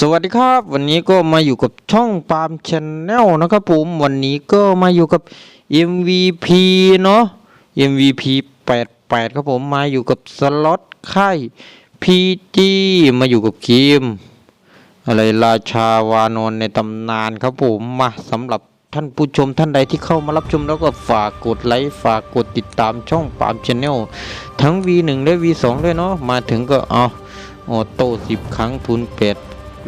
สวัสดีครับ วันนี้ก็มาอยู่กับช่องปาล์มชแนลนะครับผมวันนี้ก็มาอยู่กับ MVP เนาะ MVP 88 ครับผมมาอยู่กับสล็อตค่าย PG มาอยู่กับคิมอะไรราชาวานนในตำนานครับผมมาสำหรับท่านผู้ชมท่านใดที่เข้ามารับชมแล้วก็ฝากกดไลค์ฝากกดติดตามช่องปาล์มชแนลทั้ง V1 และ V2 ด้วยเนาะมาถึงก็เอาออโต้10 ครั้งทุนเป็ด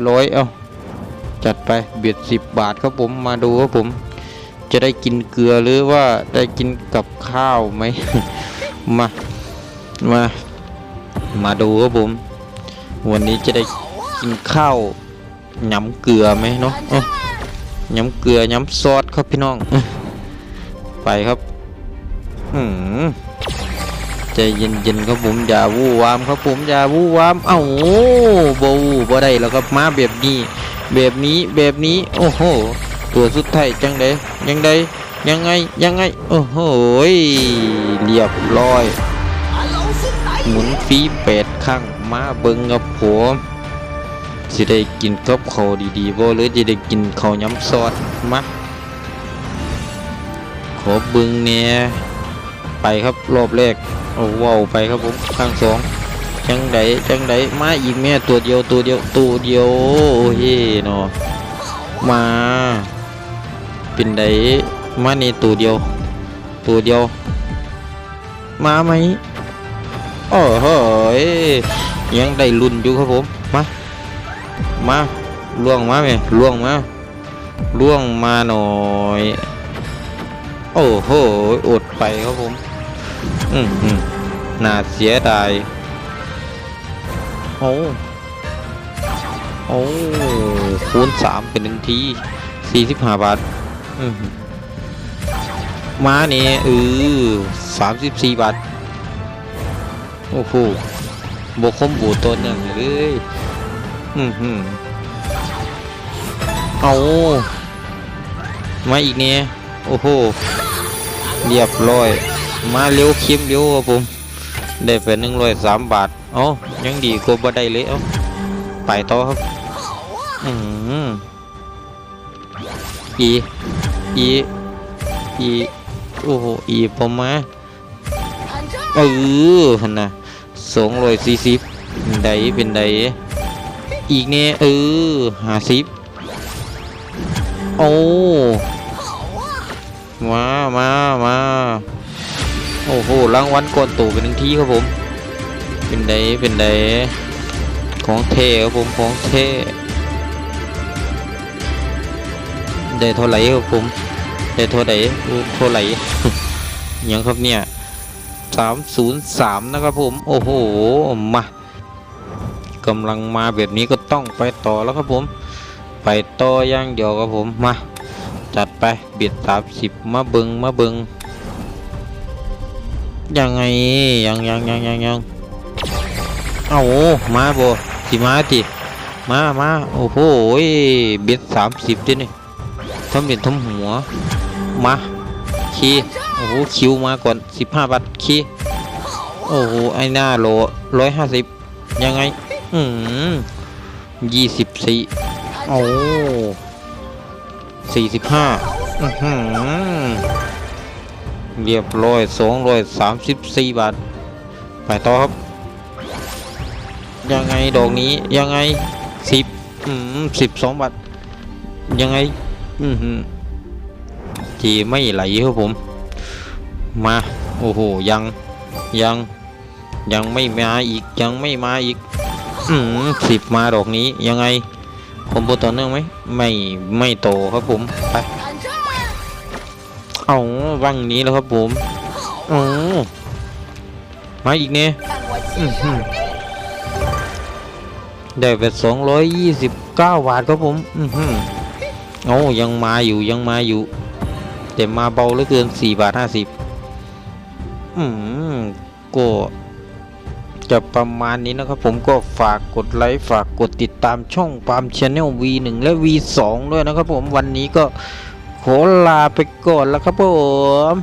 ร้อยเอาจัดไปเบียดสิบบาทครับผมมาดูครับผม จะได้กินเกลือหรือว่าได้กินกับข้าวไหมมามามาดูครับผม วันนี้จะได้กินข้าวยำเกลือไหมเนาะเอ้ายำเกลือยำซอสครับพี่น้อง ไปครับ อืม ใจเย็นๆครับผมอย่าวู่วามครับผมอย่าวู่วามเอ้าโอ้บวูบ่ได้แล้วครับมาแบบนี้แบบนี้แบบนี้โอ้โหตัวสุดท้ายจังไดยังไดยังไงยังไงโอ้โหเรียบร้อยหมุนฟีแปดครั้งมาเบิงกับผมสิได้กินกับข้าวดีๆบ่หรือจะได้กินข้าวยำซอสมาขอเบิงเนี่ย ไปครับรอบแรกโอ้ว้าวไปครับผมข้างสองจังไดจังไดมาอีกแม่ตัวเดียวตัวเดียวตัวเดียวโอ้เฮ้เนาะมาเป็นไดมานี่ตัวเดียว ตัวเดียว มาไหมโอ้โหยยังได้ลุ้นอยู่ครับผมมามาล่วงมาไหมล่วงมาล่วงมาหน่อย โอ้โหอดไปครับผม อืมอืมน่าเสียดายโอ้โอ้คูณสามเป็นหนึ่งทีสี่สิบห้าบาทอืมมาเนี่ยเออสามสิบสี่บาทโอ้โหบกคมบูตัวหนึ่งเลยอืมหืมเอามาอีกเนี่ยโอ้โหเรียบร้อย มาเร็วเข้มเร็วครับผม ได้ไปหนึ่งร้อยสามบาทเอายังดีกว่าบ่ได้เลยเอาไปต่อครับอืมอีอีอีโอ้โหอีผมมาเออหันนะสองร้อยสี่สิบเป็นไดเป็นไดอีกเนี่ยเออห้าสิบโอ้มามามา โอ้โหรางวัลก่อนตู่เป็นหนึ่งที่ครับผม เป็นไดเป็นไดของเทครับผมของเทได้เท่าไหร่ครับผมได้เท่าไหร่เท่าไหร่ยังครับเนี่ยสามศูนย์สามนะครับผม โอ้โหมากำลังมาแบบนี้ก็ต้องไปต่อแล้วครับผม ไปต่ออย่างเดียวครับผมมาจัดไปเบียดสามสิบมาเบิงมาเบิง ยังไงยังยังยังยังยังเอามาโบสิมาจิมามาโอ้โหเบียดสามสิบดินี่ทำเบียดทำหัวมาคีโอ้โหคิวมาก่อนสิบห้าบาทคีโอ้โหไอหน้าโลร้อยห้าสิบยังไงอืมยี่สิบสี่โอ้สี่สิบห้าอือหือ เรียบร้อยสองร้อยสามสิบสี่บาท ไปต่อครับ ยังไงดอกนี้ยังไงสิบอืมสิบสองบาท ยังไง อือหือจีไม่ไหลครับผม มา โอ้โห ยังยังยังไม่มาอีกยังไม่มาอีกอืมสิบมาดอกนี้ยังไงผมโบต่อเนื่องไหมไม่ไม่โตครับผมไป เอาวังนี้แล้วครับผมโอ๋อมาอีกเนี่ยได้ไปสองร้อยยี่สิบเก้าบาทครับผมอือหือโอ้ยังมาอยู่ยังมาอยู่ แต่มาเบาเหลือเกินสี่บาทห้าสิบอืมก็จะประมาณนี้นะครับผมก็ฝากกดไลค์ฝากกดติดตามช่องปามชาแนล V1 และ V2 ด้วยนะครับผมวันนี้ก็ ขอลาไปก่อนแล้วครับผม